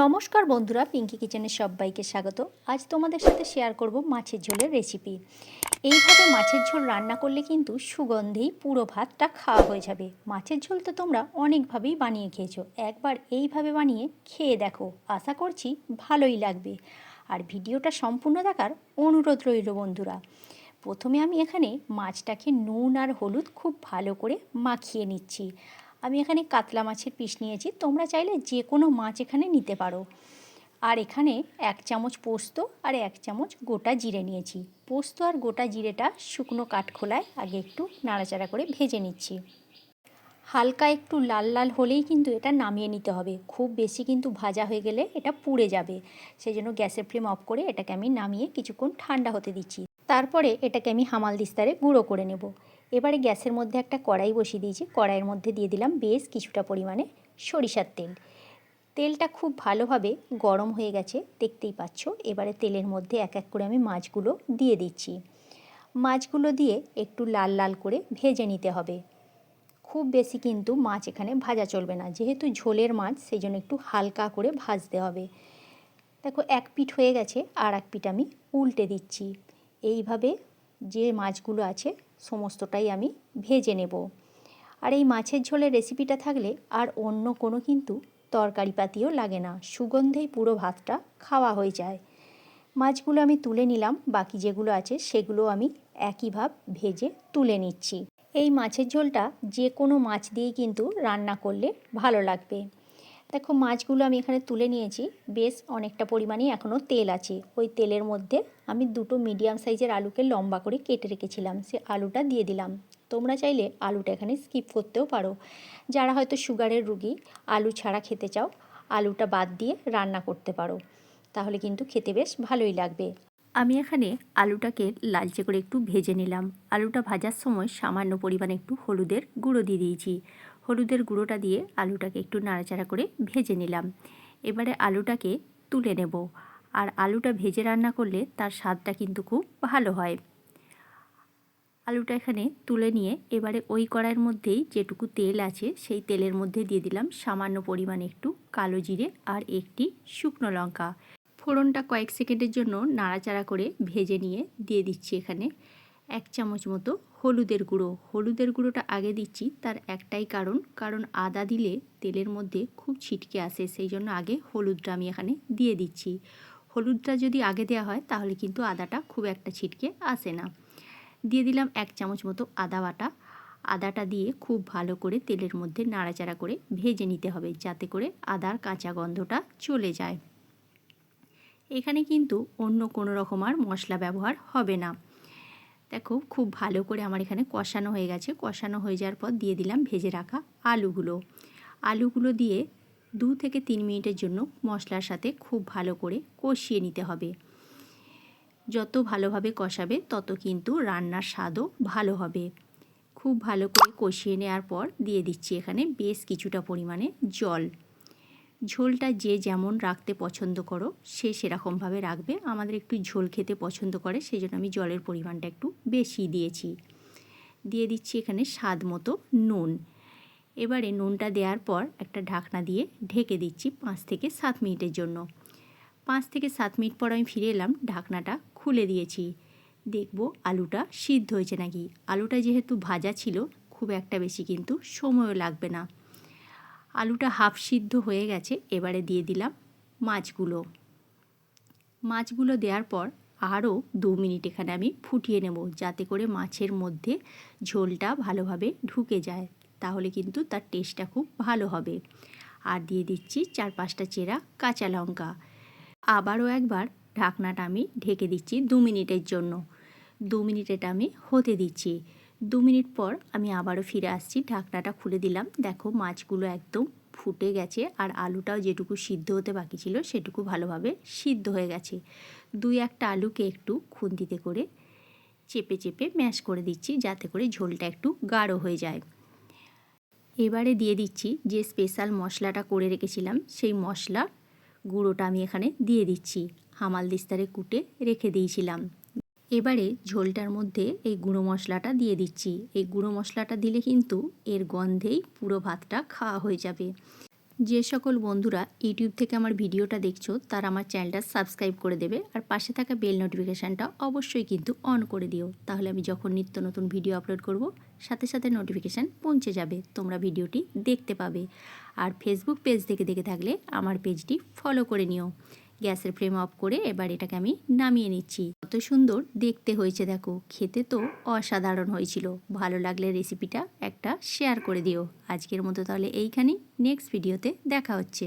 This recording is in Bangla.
নমস্কার বন্ধুরা পিঙ্কি কিচেনের সবাইকে স্বাগত। আজ তোমাদের সাথে শেয়ার করব মাছের ঝোলের রেসিপি এইভাবে মাছের ঝোল রান্না করলে কিন্তু সুগন্ধেই পুরো ভাতটা খাওয়া হয়ে যাবে। মাছের ঝোল তো তোমরা অনেকভাবেই বানিয়ে খেয়েছো। একবার এইভাবে বানিয়ে খেয়ে দেখো। আশা করছি ভালোই লাগবে। আর ভিডিওটা সম্পূর্ণ দেখার অনুরোধ রইল বন্ধুরা। প্রথমে আমি এখানে মাছটাকে নুন আর হলুদ খুব ভালো করে মাখিয়ে নিচ্ছি। আমি এখানে কাতলা মাছের পিস নিয়েছি। তোমরা চাইলে যে কোনো মাছ এখানে নিতে পারো। আর এখানে এক চামচ পোস্ত আর এক চামচ গোটা জিরে নিয়েছি। পোস্ত আর গোটা জিরেটা শুকনো কাঠখোলায় আগে একটু নাড়াচাড়া করে ভেজে নিচ্ছি। হালকা একটু লাল লাল হলেই কিন্তু এটা নামিয়ে নিতে হবে। খুব বেশি কিন্তু ভাজা হয়ে গেলে এটা পুড়ে যাবে। সেই জন্য গ্যাসের ফ্লেম অফ করে এটাকে আমি নামিয়ে কিছুক্ষণ ঠান্ডা হতে দিচ্ছি। তারপরে এটাকে আমি হামাল দিস্তারে গুঁড়ো করে নেব। এবারে গ্যাসের মধ্যে একটা কড়াই বসিয়ে দিয়েছি। কড়াইয়ের মধ্যে দিয়ে দিলাম বেশ কিছুটা পরিমাণে সরিষার তেল। তেলটা খুব ভালোভাবে গরম হয়ে গেছে, দেখতেই পাচ্ছ। এবারে তেলের মধ্যে এক এক করে আমি মাছগুলো দিয়ে দিচ্ছি। মাছগুলো দিয়ে একটু লাল লাল করে ভেজে নিতে হবে। খুব বেশি কিন্তু মাছ এখানে ভাজা চলবে না। যেহেতু ঝোলের মাছ সেই জন্য একটু হালকা করে ভাজতে হবে। দেখো, এক পিঠ হয়ে গেছে, আর এক পিঠ আমি উল্টে দিচ্ছি। এইভাবে যে মাছগুলো আছে সমস্তটাই আমি ভেজে নেব। আর এই মাছের ঝোলের রেসিপিটা থাকলে আর অন্য কোনো কিন্তু তরকারি পাতিও লাগে না, সুগন্ধেই পুরো ভাতটা খাওয়া হয়ে যায়। মাছগুলো আমি তুলে নিলাম, বাকি যেগুলো আছে সেগুলো আমি একই ভাব ভেজে তুলে নিচ্ছি। এই মাছের ঝোলটা যে কোনো মাছ দিয়েই কিন্তু রান্না করলে ভালো লাগবে। দেখো, মাছগুলো আমি এখানে তুলে নিয়েছি। বেশ অনেকটা পরিমাণেই এখনও তেল আছে। ওই তেলের মধ্যে আমি দুটো মিডিয়াম সাইজের আলুকে লম্বা করে কেটে রেখেছিলাম। সে আলুটা দিয়ে দিলাম। তোমরা চাইলে আলুটা এখানে স্কিপ করতেও পারো। যারা হয়তো সুগারের রুগী, আলু ছাড়া খেতে চাও, আলুটা বাদ দিয়ে রান্না করতে পারো। তাহলে কিন্তু খেতে বেশ ভালোই লাগবে। আমি এখানে আলুটাকে লালচে করে একটু ভেজে নিলাম। আলুটা ভাজার সময় সামান্য পরিমাণে একটু হলুদের গুঁড়ো দিয়ে দিয়েছি। হলুদের গুঁড়োটা দিয়ে আলুটাকে একটু নাড়াচাড়া করে ভেজে নিলাম। এবারে আলুটাকে তুলে নেব। আর আলুটা ভেজে রান্না করলে তার স্বাদটা কিন্তু খুব ভালো হয়। আলুটা এখানে তুলে নিয়ে এবারে ওই কড়াইয়ের মধ্যেই যেটুকু তেল আছে, সেই তেলের মধ্যে দিয়ে দিলাম সামান্য পরিমাণে একটু কালো জিরে আর একটি শুকনো লঙ্কা। ফোড়নটা কয়েক সেকেন্ডের জন্য নাড়াচাড়া করে ভেজে নিয়ে দিয়ে দিচ্ছি এখানে। এক চামচ মতো হলুদের গুঁড়ো। হলুদের গুঁড়োটা আগে দিচ্ছি তার একটাই কারণ কারণ আদা দিলে তেলের মধ্যে খুব ছিটকে আসে, সেই জন্য আগে হলুদটা আমি এখানে দিয়ে দিচ্ছি। হলুদটা যদি আগে দেওয়া হয় তাহলে কিন্তু আদাটা খুব একটা ছিটকে আসে না। দিয়ে দিলাম এক চামচ মতো আদা বাটা। আদাটা দিয়ে খুব ভালো করে তেলের মধ্যে নাড়াচাড়া করে ভেজে নিতে হবে যাতে করে আদার কাঁচা গন্ধটা চলে যায়। এখানে কিন্তু অন্য কোনো রকম আর মশলা ব্যবহার হবে না। দেখো খুব ভালো করে আমার এখানে কষানো হয়ে গেছে। কষানো হয়ে যাওয়ার পর দিয়ে দিলাম ভেজে রাখা আলুগুলো। আলুগুলো দিয়ে দু থেকে তিন মিনিটের জন্য মশলার সাথে খুব ভালো করে কষিয়ে নিতে হবে। যত ভালোভাবে কষাবে তত কিন্তু রান্নার স্বাদও ভালো হবে। খুব ভালো করে কষিয়ে নেওয়ার পর দিয়ে দিচ্ছি এখানে বেশ কিছুটা পরিমাণে জল। ঝোলটা যে যেমন রাখতে পছন্দ করো, সে সেরকমভাবে রাখবে। আমাদের একটু ঝোল খেতে পছন্দ করে সেই জন্য আমি জলের পরিমাণটা একটু বেশি দিয়েছি। দিয়ে দিচ্ছি এখানে স্বাদ মতো নুন। এবারে নুনটা দেওয়ার পর একটা ঢাকনা দিয়ে ঢেকে দিচ্ছি পাঁচ থেকে সাত মিনিটের জন্য। পাঁচ থেকে সাত মিনিট পর আমি ফিরে এলাম, ঢাকনাটা খুলে দিয়েছি। দেখব আলুটা সিদ্ধ হয়েছে নাকি। আলুটা যেহেতু ভাজা ছিল, খুব একটা বেশি কিন্তু সময়ও লাগবে না। আলুটা হাফ সিদ্ধ হয়ে গেছে, এবারে দিয়ে দিলাম মাছগুলো। মাছগুলো দেওয়ার পর আরও দু মিনিট এখানে আমি ফুটিয়ে নেব, যাতে করে মাছের মধ্যে ঝোলটা ভালোভাবে ঢুকে যায়, তাহলে কিন্তু তার টেস্টটা খুব ভালো হবে। আর দিয়ে দিচ্ছি চার পাঁচটা চেরা কাঁচা লঙ্কা। আবারও একবার ঢাকনাটা আমি ঢেকে দিচ্ছি দু মিনিটের জন্য। দু মিনিট এটা আমি হতে দিচ্ছি। দু মিনিট পর আমি আবারও ফিরে আসছি, ঢাকনাটা খুলে দিলাম। দেখো মাছগুলো একদম ফুটে গেছে আর আলুটাও যেটুকু সিদ্ধ হতে বাকি ছিল সেটুকু ভালোভাবে সিদ্ধ হয়ে গেছে। দুই একটা আলুকে একটু খুন্তিতে করে চেপে চেপে ম্যাশ করে দিচ্ছি যাতে করে ঝোলটা একটু গাঢ় হয়ে যায়। এবারে দিয়ে দিচ্ছি যে স্পেশাল মশলাটা করে রেখেছিলাম সেই মশলা গুঁড়োটা আমি এখানে দিয়ে দিচ্ছি। হামাল দিস্তারে কুটে রেখে দিয়েছিলাম। এবারে ঝোলটার মধ্যে এই গুঁড়ো মশলাটা দিয়ে দিচ্ছি। এই গুঁড়ো মশলাটা দিলে কিন্তু এর গন্ধেই পুরো ভাতটা খাওয়া হয়ে যাবে। যে সকল বন্ধুরা ইউটিউব থেকে আমার ভিডিওটা দেখছ, তারা আমার চ্যানেলটা সাবস্ক্রাইব করে দেবে আর পাশে থাকা বেল নোটিফিকেশানটা অবশ্যই কিন্তু অন করে দিও। তাহলে আমি যখন নিত্য নতুন ভিডিও আপলোড করব, সাথে সাথে নোটিফিকেশান পৌঁছে যাবে, তোমরা ভিডিওটি দেখতে পাবে। আর ফেসবুক পেজ থেকে দেখে থাকলে আমার পেজটি ফলো করে নিও। গ্যাসের ফ্লেম অফ করে এবার এটাকে আমি নামিয়ে নিচ্ছি। কত সুন্দর দেখতে হয়েছে দেখো, খেতে তো অসাধারণ হয়েছিল। ভালো লাগলে রেসিপিটা একটা শেয়ার করে দিও। আজকের মতো তাহলে এইখানেই নেক্সট ভিডিওতে দেখা হচ্ছে।